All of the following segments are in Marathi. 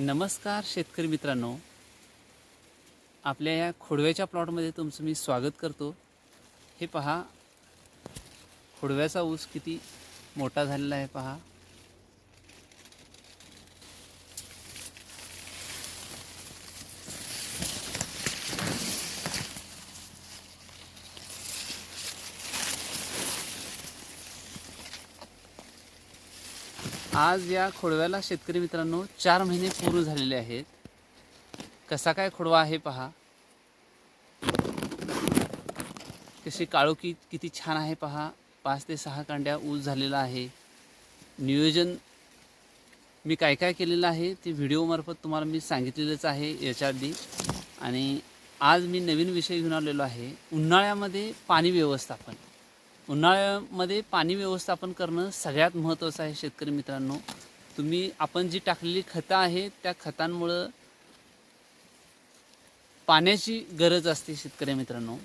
नमस्कार शेतकरी मित्रांनो. आपल्या या खोडव्याच्या प्लॉटमध्ये तुमचं मी स्वागत करतो. हे पहा खोडव्याचा ऊस किती मोठा झालेला आहे पहा. आज या खोडव्याला शेतकरी मित्रांनो चार महिने पूर्ण झालेले आहेत. कसा काय खोडवा आहे पहा. कशी काळोखी किती छान आहे पहा. पाच ते सहा कांड्या ऊस झालेला आहे. नियोजन मी काय काय केलेलं आहे ते व्हिडिओमार्फत तुम्हाला मी सांगितलेलंच आहे याच्या आधी. आणि आज मी नवीन विषय घेऊन आलेलो आहे. उन्हाळ्यामध्ये पाणी व्यवस्थापन. उन्हाळ्यामध्ये पाणी व्यवस्थापन करणं सगळ्यात महत्त्वाचं आहे शेतकरी मित्रांनो. तुम्ही आपण जी टाकलेली खतं आहे त्या खतांमुळं पाण्याची गरज असते शेतकरी मित्रांनो.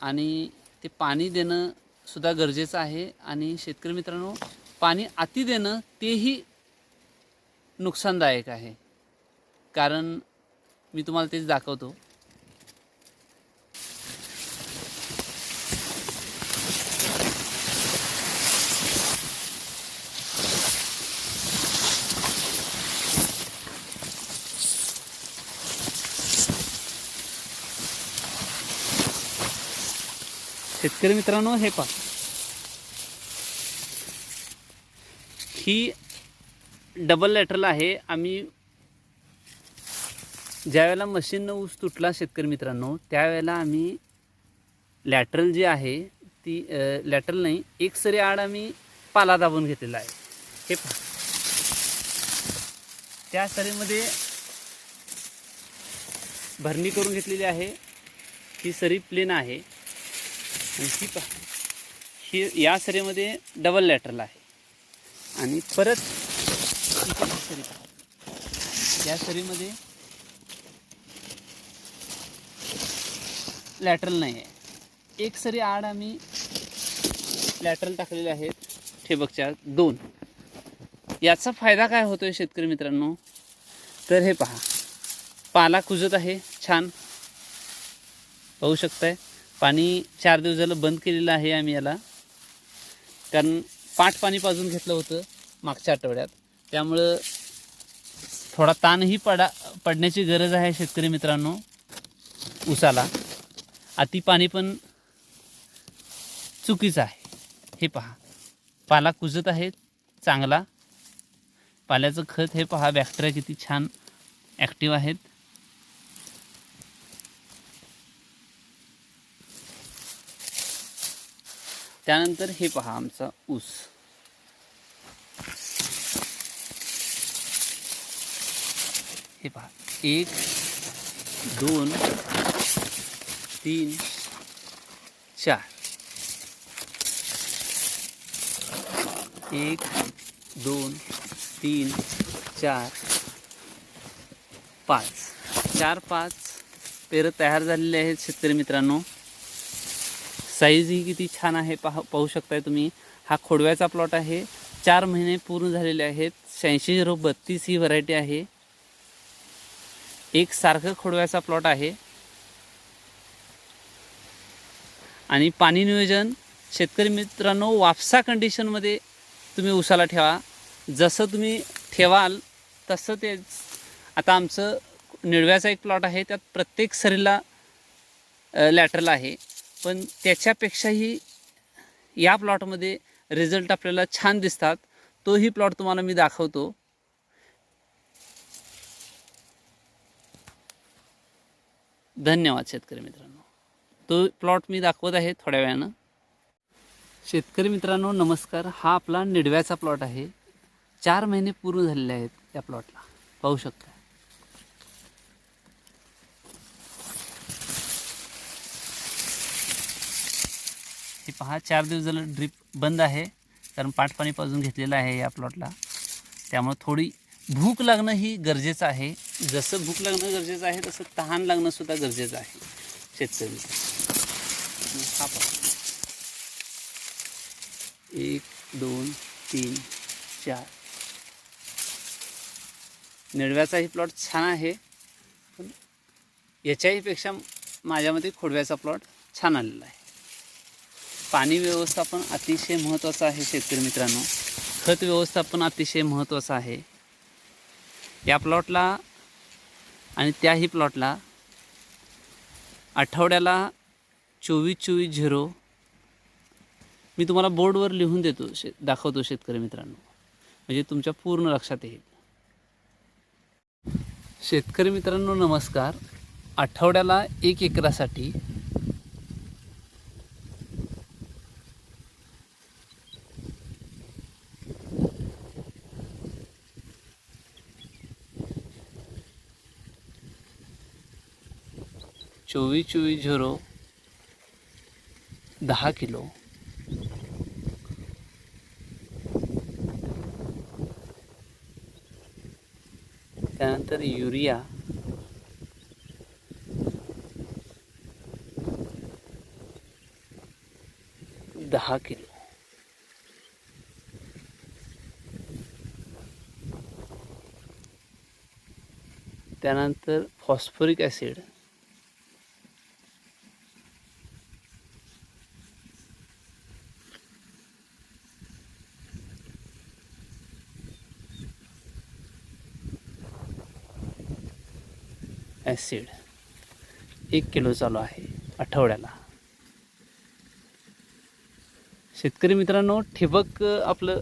आणि ते पाणी देणं सुद्धा गरजेचं आहे. आणि शेतकरी मित्रांनो पाणी अति देणं तेही नुकसानदायक आहे. कारण मी तुम्हाला तेच दाखवतो. शेतकरी मित्रांनो हे पहा. ही डबल लॅटरल आहे. आम्ही ज्यावेळेला मशीननं ऊस तुटला शेतकरी मित्रांनो त्यावेळेला आम्ही लॅटरल जी आहे ती लॅटरल नाही एक सरी आड आम्ही पाला दाबून घेतलेला आहे. हे पहा. त्या सरीमध्ये भरणी करून घेतलेली आहे. ही सरी प्लेन आहे. ही पहा ही या सरीमध्ये डबल लॅटरल आहे. आणि परत सरी पहा. या सरीमध्ये लॅटरल नाही आहे. एक सरी आड आम्ही लॅटरल टाकलेले आहेत. ठिबकच्या दोन. याचा फायदा काय होतोय शेतकरी मित्रांनो? तर हे पहा. पाला कुजत आहे. छान. पाहू शकताय. पाणी चार दिवस झालं बंद केलेलं आहे आम्ही याला. कारण पाठ पाणी पाजून घेतलं होतं मागच्या आठवड्यात. त्यामुळं थोडा ताणही पडा पडण्याची गरज आहे शेतकरी मित्रांनो उसाला अति पाणी पण चुकीचं आहे. हे पहा. पाला कुजत आहे चांगला. पाल्याचं खत हे पहा बॅक्टेरिया किती छान ॲक्टिव्ह आहेत. त्यानंतर हे पहा आमचा ऊस. हे पहा एक दोन तीन चार. एक दोन तीन चार पाच. चार पाच पेरं तयार झालेले आहेत शेतकरी मित्रांनो. साईज ही किती छान आहे पाह पाहू शकताय तुम्ही. हा खोडव्याचा प्लॉट आहे. चार महिने पूर्ण झालेले आहेत. शहाऐंशी झिरो बत्तीस ही व्हरायटी आहे. एक सारखं खोडव्याचा प्लॉट आहे. आणि पाणी नियोजन शेतकरी मित्रांनो वापसा कंडिशनमध्ये तुम्ही उसाला ठेवा. जसं तुम्ही ठेवाल तसं ते आता आमचं निडव्याचा एक प्लॉट आहे. त्यात प्रत्येक सरीला लॅटरल आहे. पण त्याच्यापेक्षाही या प्लॉटमध्ये रिझल्ट आपल्याला छान दिसतात. तोही प्लॉट तुम्हाला मी दाखवतो. धन्यवाद शेतकरी मित्रांनो. तो प्लॉट मी दाखवत आहे थोड्या वेळानं. शेतकरी मित्रांनो नमस्कार. हा आपला निडव्याचा प्लॉट आहे. चार महिने पूर्ण झालेले आहेत या प्लॉटला. पाहू शकता. पहा चार दिवस झालं ड्रीप बंद आहे कारण पाणी पाजून घेतलेलं आहे या प्लॉटला त्यामुळे थोडी भूक लागणं ही गरजेचं आहे. जसं भूक लागणं गरजेचं आहे तसं तहान लागणंसुद्धा गरजेचं आहे शेतकरी. हा पहा. एक दोन तीन चार. निडव्याचाही प्लॉट छान आहे पण याच्याहीपेक्षा माझ्यामध्ये खोडव्याचा प्लॉट छान आलेला आहे. पाणी व्यवस्थापन अतिशय महत्त्वाचं आहे शेतकरी मित्रांनो. खत व्यवस्थापन अतिशय महत्त्वाचं आहे. या प्लॉटला आणि त्याही प्लॉटला आठवड्याला चोवीस चोवीस झिरो मी तुम्हाला बोर्डवर लिहून देतो शे दाखवतो शेतकरी मित्रांनो. म्हणजे तुमच्या पूर्ण लक्षात येईल. शेतकरी मित्रांनो नमस्कार. आठवड्याला एक एकरासाठी चोवीस चोवीस झिरो दहा किलो. त्यानंतर युरिया. दहा किलो. त्यानंतर फॉस्फरिक ॲसिड. ॲसिड. एक किलो चालू आहे आठवड्याला. शेतकरी मित्रांनो ठिबक आपलं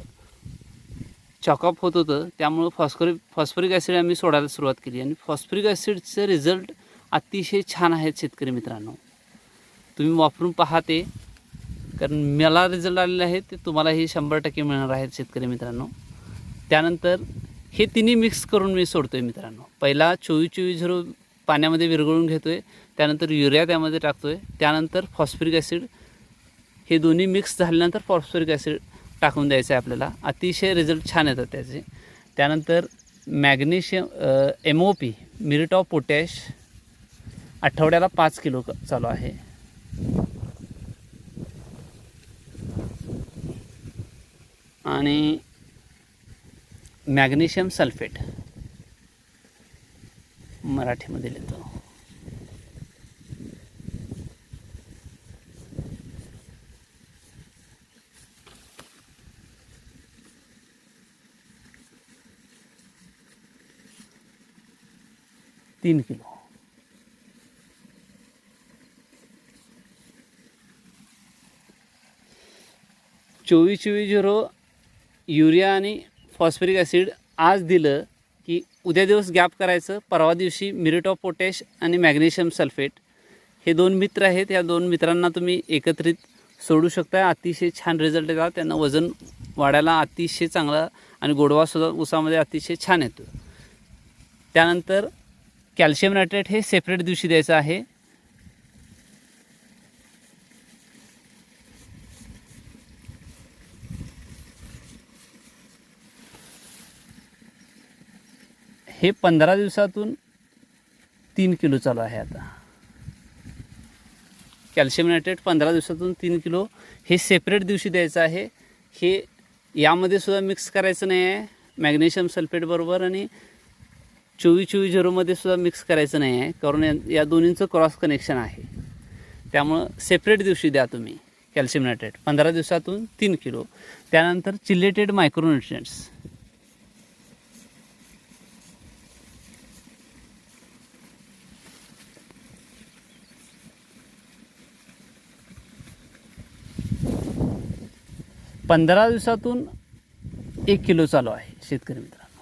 चॉकअप होत होतं. त्यामुळं फॉस्फरिक फॉस्फरिक ॲसिड आम्ही सोडायला सुरुवात केली. आणि फॉस्फरिक ॲसिडचे रिझल्ट अतिशय छान आहेत शेतकरी मित्रांनो. तुम्ही वापरून पहा ते. कारण मला रिझल्ट आलेले आहेत ते तुम्हालाही शंभर टक्के मिळणार आहेत शेतकरी मित्रांनो. त्यानंतर हे तिन्ही मिक्स करून मी सोडतो आहे मित्रांनो. पहिला चोवीस चोवीस झिरो पाण्यामध्ये विरघळून घेतो आहे त्यानंतर युरिया त्यामध्ये टाकतो आहे त्यानंतर फॉस्फरिक ॲसिड. हे दोन्ही मिक्स झाल्यानंतर फॉस्फरिक ॲसिड टाकून द्यायचं आहे आपल्याला. अतिशय रिझल्ट छान येतात त्याचे. त्यानंतर magnesium M O P muriate of potash आठवड्याला पाच किलो क- चालू आहे. आणि मॅग्नेशियम सल्फेट. मराठीमध्ये लिहितो. तीन किलो. चोवीस चोवीस झिरो युरिया आणि फॉस्फरिक ॲसिड आज दिलं की उद्या दिवस गॅप करायचं परवा दिवशी मिरिट ऑफ पोटॅश आणि मॅग्नेशियम सल्फेट हे दोन मित्र आहेत. या दोन मित्रांना तुम्ही एकत्रित सोडू शकता. अतिशय छान रिझल्ट येतात त्यांना वजन वाढायला अतिशय चांगला आणि गोडवासुद्धा ऊसामध्ये अतिशय छान येतो. त्यानंतर कॅल्शियम नायट्रेट हे सेपरेट दिवशी द्यायचं आहे. हे पंधरा दिवसातून तीन किलो चालू आहे आता. कॅल्शियम नायट्रेट पंधरा दिवसातून तीन किलो. हे सेपरेट दिवशी द्यायचं आहे. हे यामध्ये सुद्धा मिक्स करायचं नाही आहे. मॅग्नेशियम सल्फेट बरोबर आणि चोवीस चोवीस झिरोमध्ये सुद्धा मिक्स करायचं नाही आहे. कारण या- या दोन्हींचं क्रॉस कनेक्शन आहे. त्यामुळं सेपरेट दिवशी द्या तुम्ही कॅल्शियम नायट्रेट. पंधरा दिवसातून तीन किलो. त्यानंतर चिलेटेड मायक्रोन्युट्रियंट्स पंधरा दिवसातून एक किलो चालू आहे शेतकरी मित्रांनो.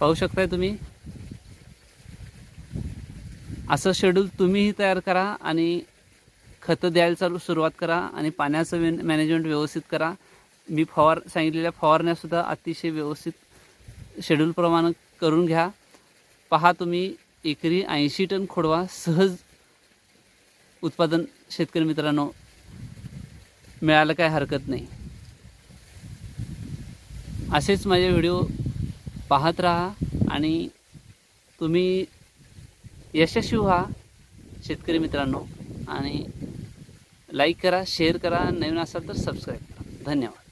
पाहू शकताय तुम्ही? असं शेड्यूल तुम्हीही तयार करा आणि खतं द्यायला चालू सुरुवात करा आणि पाण्याचं मॅन मॅनेजमेंट व्यवस्थित करा. मी फवार सांगितलेल्या फवारण्यासुद्धा अतिशय व्यवस्थित शेड्यूलप्रमाणे करून घ्या. पहा तुम्ही एकरी ऐंशी टन खोडवा सहज उत्पादन शेतकरी मित्रांनो मिळालं काय हरकत नाही. असेच माझे व्हिडिओ पाहत राहा आणि तुम्ही यशस्वी व्हा शेतकरी मित्रांनो. आणि लाईक करा शेअर करा नवीन असाल तर सबस्क्राईब करा. धन्यवाद.